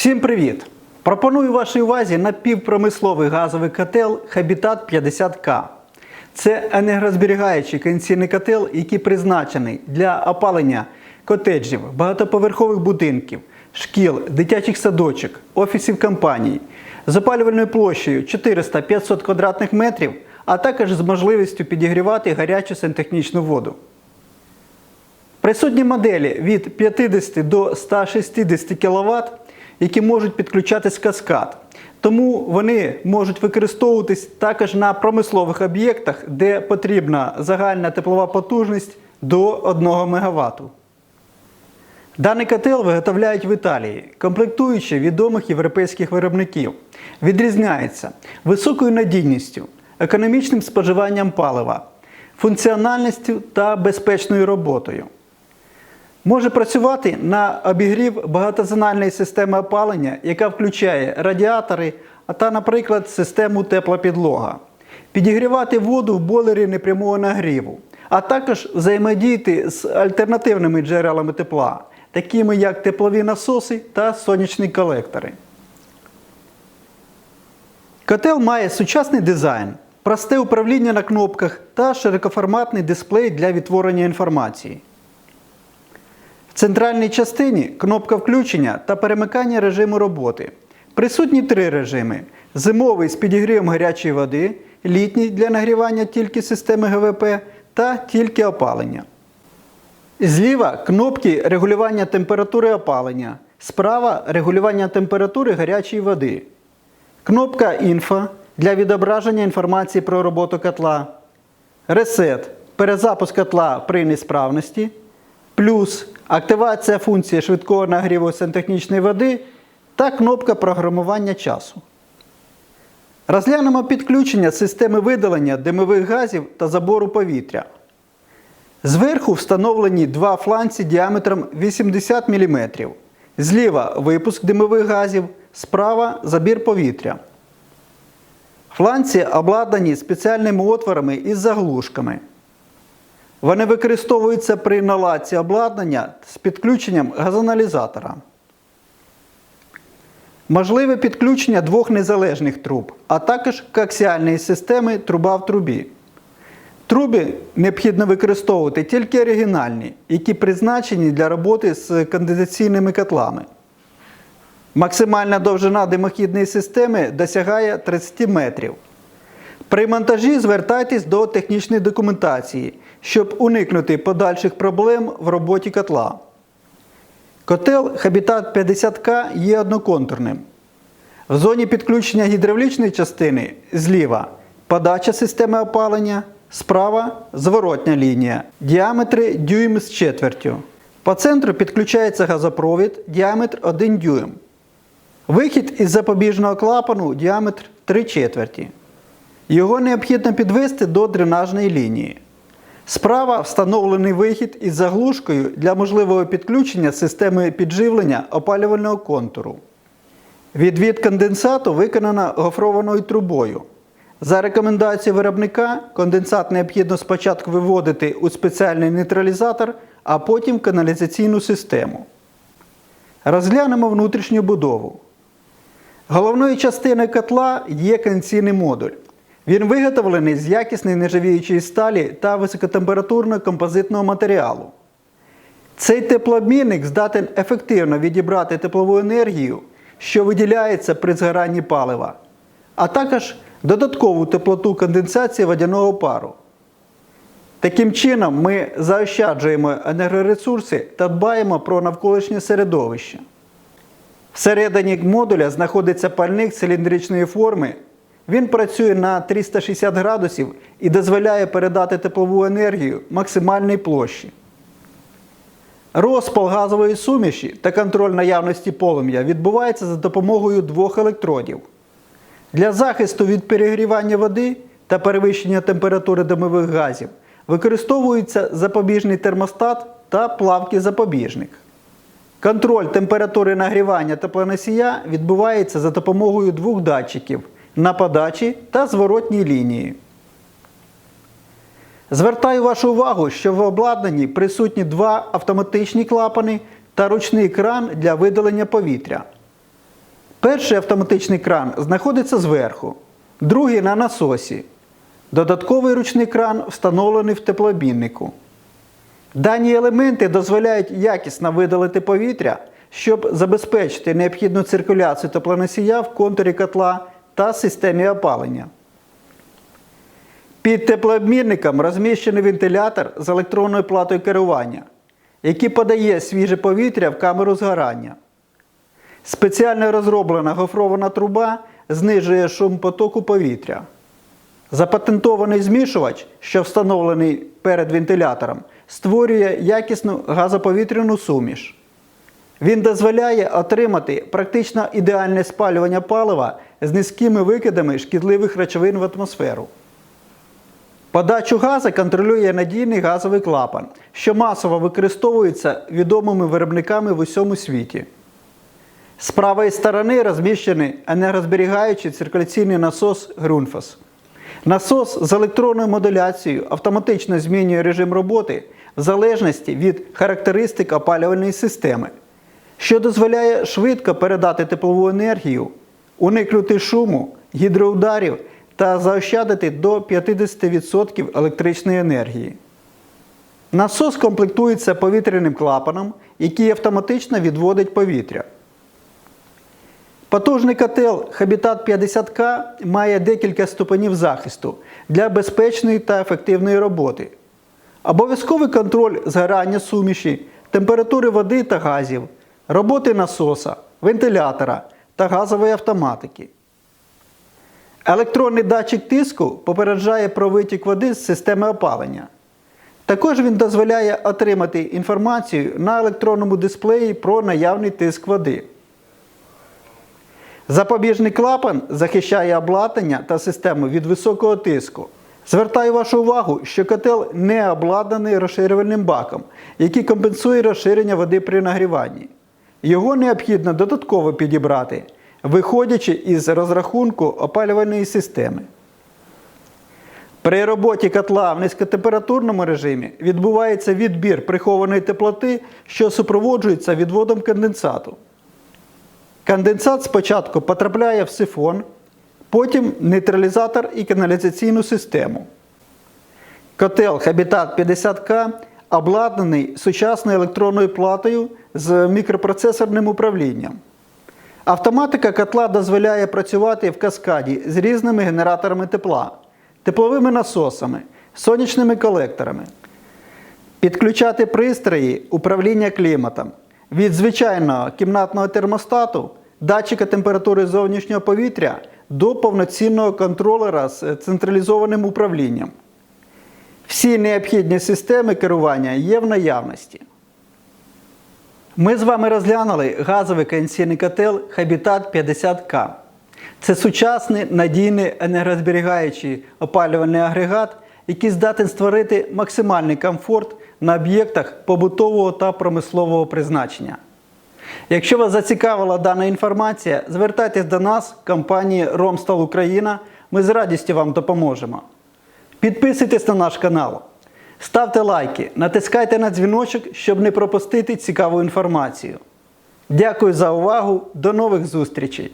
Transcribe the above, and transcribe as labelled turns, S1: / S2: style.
S1: Всім привіт! Пропоную вашій увазі напівпромисловий газовий котел Habitat 50К. Це енергозберігаючий кондиційний котел, який призначений для опалення котеджів, багатоповерхових будинків, шкіл, дитячих садочок, офісів компаній з опалювальною площею 400-500 квадратних метрів, а також з можливістю підігрівати гарячу сантехнічну воду. Присутні моделі від 50 до 160 кВт, які можуть підключатись каскад. Тому вони можуть використовуватись також на промислових об'єктах, де потрібна загальна теплова потужність до 1 МВт. Даний котел виготовляють в Італії, комплектуючи відомих європейських виробників. Відрізняється високою надійністю, економічним споживанням палива, функціональністю та безпечною роботою. Може працювати на обігрів багатозональної системи опалення, яка включає радіатори, та, наприклад, систему теплопідлога, підігрівати воду в бойлері непрямого нагріву, а також взаємодіяти з альтернативними джерелами тепла, такими як теплові насоси та сонячні колектори. Котел має сучасний дизайн, просте управління на кнопках та широкоформатний дисплей для відтворення інформації. Центральній частині кнопка включення та перемикання режиму роботи. Присутні три режими: зимовий з підігрівом гарячої води, літній для нагрівання тільки системи ГВП та тільки опалення. Зліва кнопки регулювання температури опалення, справа регулювання температури гарячої води. Кнопка інфо для відображення інформації про роботу котла. Ресет перезапуск котла при несправності. Плюс активація функції швидкого нагріву сантехнічної води та кнопка програмування часу. Розглянемо підключення системи видалення димових газів та забору повітря. Зверху встановлені два фланці діаметром 80 мм. Зліва випуск димових газів, справа забір повітря. Фланці обладнані спеціальними отворами із заглушками. Вони використовуються при наладці обладнання з підключенням газоаналізатора. Можливе підключення двох незалежних труб, а також коаксіальної системи труба в трубі. Труби необхідно використовувати тільки оригінальні, які призначені для роботи з конденсаційними котлами. Максимальна довжина димохідної системи досягає 30 метрів. При монтажі звертайтесь до технічної документації, щоб уникнути подальших проблем в роботі котла. Котел Habitat 50К є одноконтурним. В зоні підключення гідравлічної частини зліва подача системи опалення, справа зворотня лінія, діаметри дюйм з четвертю. По центру підключається газопровід, діаметр 1 дюйм. Вихід із запобіжного клапану діаметр 3 четверті. Його необхідно підвести до дренажної лінії. Справа встановлений вихід із заглушкою для можливого підключення системи підживлення опалювального контуру. Відвід конденсату виконано гофрованою трубою. За рекомендацією виробника, конденсат необхідно спочатку виводити у спеціальний нейтралізатор, а потім каналізаційну систему. Розглянемо внутрішню будову. Головною частиною котла є кондиційний модуль. Він виготовлений з якісної нержавіючої сталі та високотемпературного композитного матеріалу. Цей теплообмінник здатен ефективно відібрати теплову енергію, що виділяється при згоранні палива, а також додаткову теплоту конденсації водяного пару. Таким чином, ми заощаджуємо енергоресурси та дбаємо про навколишнє середовище. Всередині модуля знаходиться пальник циліндричної форми. Він працює на 360 градусів і дозволяє передати теплову енергію максимальній площі. Розпал газової суміші та контроль наявності полум'я відбувається за допомогою двох електродів. Для захисту від перегрівання води та перевищення температури димових газів використовується запобіжний термостат та плавкий запобіжник. Контроль температури нагрівання теплоносія відбувається за допомогою двох датчиків на подачі та зворотній лінії. Звертаю вашу увагу, що в обладнанні присутні два автоматичні клапани та ручний кран для видалення повітря. Перший автоматичний кран знаходиться зверху, другий на насосі. Додатковий ручний кран встановлений в теплообміннику. Дані елементи дозволяють якісно видалити повітря, щоб забезпечити необхідну циркуляцію теплоносія в контурі котла та системі опалення. Під теплообмінником розміщений вентилятор з електронною платою керування, який подає свіже повітря в камеру згорання. Спеціально розроблена гофрована труба знижує шум потоку повітря. Запатентований змішувач, що встановлений перед вентилятором, створює якісну газоповітряну суміш. Він дозволяє отримати практично ідеальне спалювання палива з низькими викидами шкідливих речовин в атмосферу. Подачу газу контролює надійний газовий клапан, що масово використовується відомими виробниками в усьому світі. З правої сторони розміщений енергозберігаючий циркуляційний насос Grundfos. Насос з електронною модуляцією автоматично змінює режим роботи в залежності від характеристик опалювальної системи, що дозволяє швидко передати теплову енергію, уникнути шуму, гідроударів та заощадити до 50% електричної енергії. Насос комплектується повітряним клапаном, який автоматично відводить повітря. Потужний котел Habitat 50К має декілька ступенів захисту для безпечної та ефективної роботи. Обов'язковий контроль згорання суміші, температури води та газів, роботи насоса, вентилятора та газової автоматики. Електронний датчик тиску попереджає про витік води з системи опалення. Також він дозволяє отримати інформацію на електронному дисплеї про наявний тиск води. Запобіжний клапан захищає обладнання та систему від високого тиску. Звертаю вашу увагу, що котел не обладнаний розширювальним баком, який компенсує розширення води при нагріванні. Його необхідно додатково підібрати, виходячи із розрахунку опалювальної системи. При роботі котла в низькотемпературному режимі відбувається відбір прихованої теплоти, що супроводжується відводом конденсату. Конденсат спочатку потрапляє в сифон, потім нейтралізатор і каналізаційну систему. Котел Habitat 50К обладнаний сучасною електронною платою з мікропроцесорним управлінням. Автоматика котла дозволяє працювати в каскаді з різними генераторами тепла, тепловими насосами, сонячними колекторами. Підключати пристрої управління кліматом від звичайного кімнатного термостату, датчика температури зовнішнього повітря до повноцінного контролера з централізованим управлінням. Всі необхідні системи керування є в наявності. Ми з вами розглянули газовий конденсаційний котел Habitat 50К. Це сучасний надійний енергозберігаючий опалювальний агрегат, який здатен створити максимальний комфорт на об'єктах побутового та промислового призначення. Якщо вас зацікавила дана інформація, звертайтесь до нас, компанії Ромстал Україна. Ми з радістю вам допоможемо. Підписуйтесь на наш канал, ставте лайки, натискайте на дзвіночок, щоб не пропустити цікаву інформацію. Дякую за увагу, до нових зустрічей!